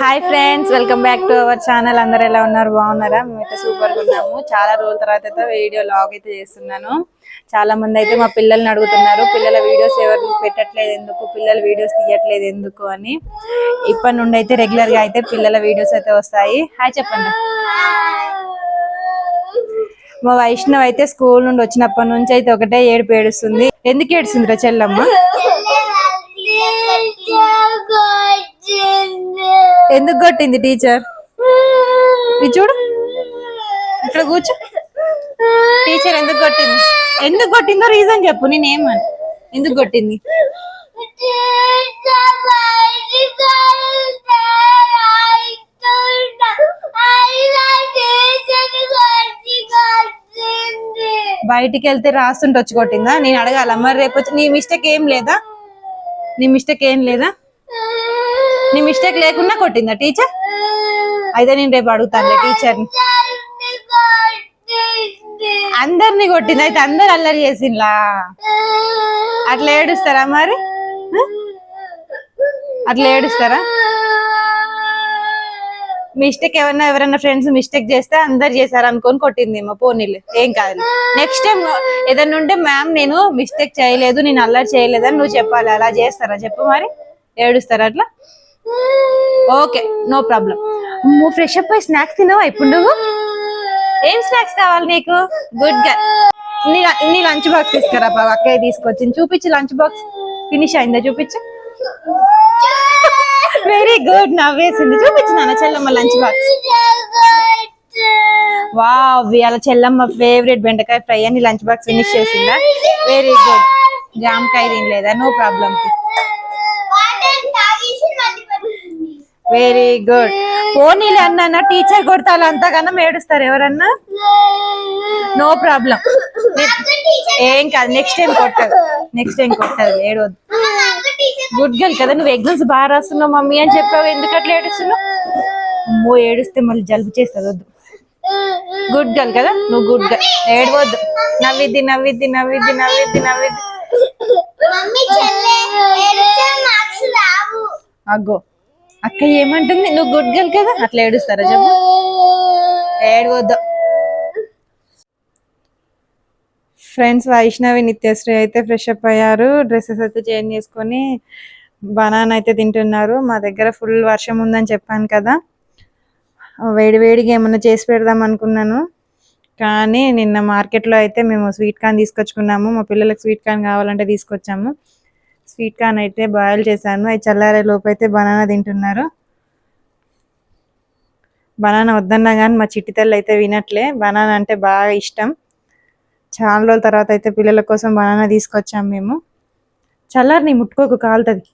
Hi friends welcome back to our channel అందరు ఎలా ఉన్నారు? బాగున్నారా? మేమైతే సూపర్గా ఉన్నాము. చాలా రోజుల తర్వాత అయితే వీడియో లాగ్ అయితే చేస్తున్నాను. చాలా మంది అయితే మా పిల్లల్ని అడుగుతున్నారు. పిల్లల వీడియోస్ ఎవరు పెట్టట్లేదు ఎందుకు? పిల్లల వీడియోస్ తీయట్లేదు ఎందుకు అని. ఇప్పటి నుండి అయితే రెగ్యులర్గా అయితే పిల్లల వీడియోస్ అయితే వస్తాయి. హాయ్ చెప్పండి. మా వైష్ణవ్ అయితే స్కూల్ నుండి వచ్చినప్పటి నుంచి అయితే ఒకటే ఏడుపు ఏడుస్తుంది. ఎందుకు ఏడుస్తుంది రా చెల్లమ్మ? ఎందుకు కొట్టింది టీచర్? ఇది చూడు. ఇక్కడ కూర్చో. టీచర్ ఎందుకు కొట్టింది? ఎందుకు కొట్టిందో రీజన్ చెప్పు నేనేమని ఎందుకు కొట్టింది? బయటికి వెళ్తే రాస్తుంటే వచ్చి కొట్టిందా? నేను అడగాల మరి రేపు వచ్చి నీ మిస్టేక్ ఏం లేదా? నీ మిస్టేక్ ఏం లేదా? నీ మిస్టేక్ లేకుండా కొట్టిందా టీచర్ అయితే నేను రేపు అడుగుతాను టీచర్ని అందరిని కొట్టింది? అయితే అందరు అల్లరి చేసిండ్లా? అట్లా ఏడుస్తారా మరి? అట్లా ఏడుస్తారా? మిస్టేక్ ఎవరన్నా ఎవరైనా ఫ్రెండ్స్ మిస్టేక్ చేస్తే అందరు చేశారు అనుకొని కొట్టింది మా పోనీలు. ఏం కాదు నెక్స్ట్ టైం ఏదైనా ఉంటే మ్యామ్ నేను మిస్టేక్ చేయలేదు నేను అల్లరి చేయలేదని నువ్వు చెప్పాలి. అలా చేస్తారా? చెప్పు మరి. ఏడుస్తారా అట్లా? Okay no problem. నువ్వు ఫ్రెష్ అప్ అయి స్నాక్స్ తినవా ఇప్పుడు నువ్వు? ఏం స్నాక్స్ కావాలి నీకు? గుడ్గా. నీ నీ లంచ్ బాక్స్ తీసుకురా బాబు అక్కయ్య తీసుకొచ్చింది చూపించు లంచ్ బాక్స్. ఫినిష్ అయిందా చూపించు. వెరీ గుడ్ నవ్వేసింది. చూపించు నాన్న చెల్లమ్మ లంచ్ బాక్స్. వావ్ ఇవాళ చెల్లమ్మ ఫేవరెట్ బెండకాయ ఫ్రై అని లంచ్ బాక్స్ ఫినిష్ చేసిందా? వెరీ గుడ్ జామకాయ తినలేదా? నో ప్రాబ్లం వెరీ గుడ్ పోనీలే అన్న టీచర్ కొడతారు అంతగానం ఏడుస్తారు ఎవరన్నా? నో ప్రాబ్లం ఏం కాదు నెక్స్ట్ టైం కొట్టదు. నెక్స్ట్ టైం కొట్టదు ఏడవద్దు. గుడ్ గర్ల్ కదా నువ్వు ఎగ్జామ్స్ బాగా రాస్తున్నావు మమ్మీ అని చెప్పావు ఎందుకు అట్లా ఏడుస్తున్నావు? అమ్మో ఏడుస్తే మళ్ళీ జలుబు చేస్తుంది వద్దు. గుడ్ గర్ల్ కదా నువ్వు గుడ్ గర్ల్ ఏడవద్దు. నవ్విద్ది నవ్విద్ది నవ్విద్ది నవ్విద్ది నవ్విద్ది. అగ్గో. అక్క ఏమంటుంది? నువ్వు గుడ్ గర్ల్ కదా? అట్లా ఏడుస్తారా చెప్పు. ఏడవద్దు. ఫ్రెండ్స్ వైష్ణవి నిత్యశ్రీ అయితే ఫ్రెష్ అప్ అయ్యారు. డ్రెస్సెస్ అయితే చేంజ్ చేసుకొని బనానా అయితే తింటున్నారు. మా దగ్గర ఫుల్ వర్షం ఉందని చెప్పాను కదా. వేడి వేడిగా ఏమన్నా చేసి పెడదాం అనుకున్నాను. కానీ నిన్న మార్కెట్లో అయితే మేము స్వీట్ కార్న్ తీసుకొచ్చుకున్నాము. మా పిల్లలకు స్వీట్ కార్న్ కావాలంటే తీసుకొచ్చాము. స్వీట్ కార్న్ అయితే బాయిల్ చేశాను. అవి చల్లారే లోపు అయితే బనానా తింటున్నారు. బనానా వద్దన్నా కానీ మా చిట్టి తల్లి అయితే వినట్లే. బనానా అంటే బాగా ఇష్టం. చాలా రోజుల తర్వాత అయితే పిల్లల కోసం బనానా తీసుకొచ్చాం మేము. చల్లారి నీ ముట్టుకోకు కాలుతుంది.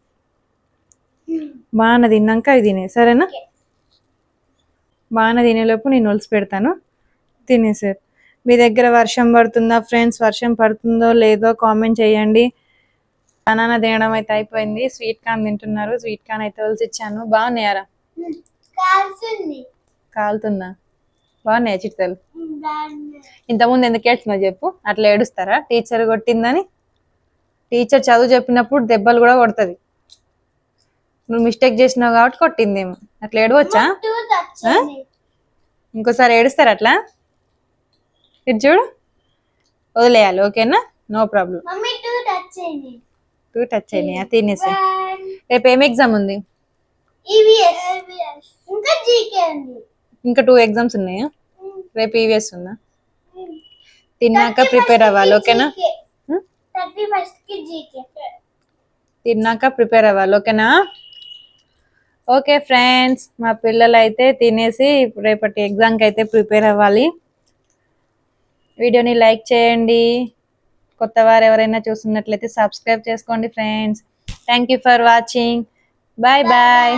బాగా తిన్నాక అవి తినే సరేనా? బాగా తినేలోపు నేను ఒలిసి పెడతాను. తినేసారు మీ దగ్గర వర్షం పడుతుందా ఫ్రెండ్స్? వర్షం పడుతుందో లేదో కామెంట్ చేయండి. బనానా తినడం అయితే అయిపోయింది. స్వీట్ కార్న్ తింటున్నారు. స్వీట్ కార్న్ అయితే ఒలిసి ఇచ్చాను బాగున్నాయారా కాలుతుందా? బాగున్నాయా చిట్టలు ఇంతకుముందు ఎందుకు ఏడ్చినావు చెప్పు. అట్లా ఏడుస్తారా? టీచర్ కొట్టిందని? టీచర్ చదువు చెప్పినప్పుడు దెబ్బలు కూడా కొడుతుంది. నువ్వు మిస్టేక్ చేసినావు కాబట్టి కొట్టిందేమో. అట్లా ఏడవచ్చా? ఇంకోసారి ఏడుస్తారు అట్లా? ఇది చూడు. వదిలేయాలి. ఓకేనా? No problem. టూ టచ్ అయినాయా? తినేసి. రేపు ఏం ఎగ్జామ్ ఉంది? ఇంకా ఉంది ఇంకా టూ ఎగ్జామ్స్ ఉన్నాయా? రేపు ఈవీఎస్ ఉందా? తిన్నాక ప్రిపేర్ అవ్వాలి ఓకేనా? జీకే తిన్నాక ప్రిపేర్ అవ్వాలి ఓకేనా? ఓకే ఫ్రెండ్స్ మా పిల్లలు అయితే తినేసి రేపటి ఎగ్జామ్కి అయితే ప్రిపేర్ అవ్వాలి. వీడియోని లైక్ చేయండి. కొత్త వారు ఎవరైనా చూస్తున్నట్లయితే సబ్స్క్రైబ్ చేసుకోండి friends. Thank you for watching bye bye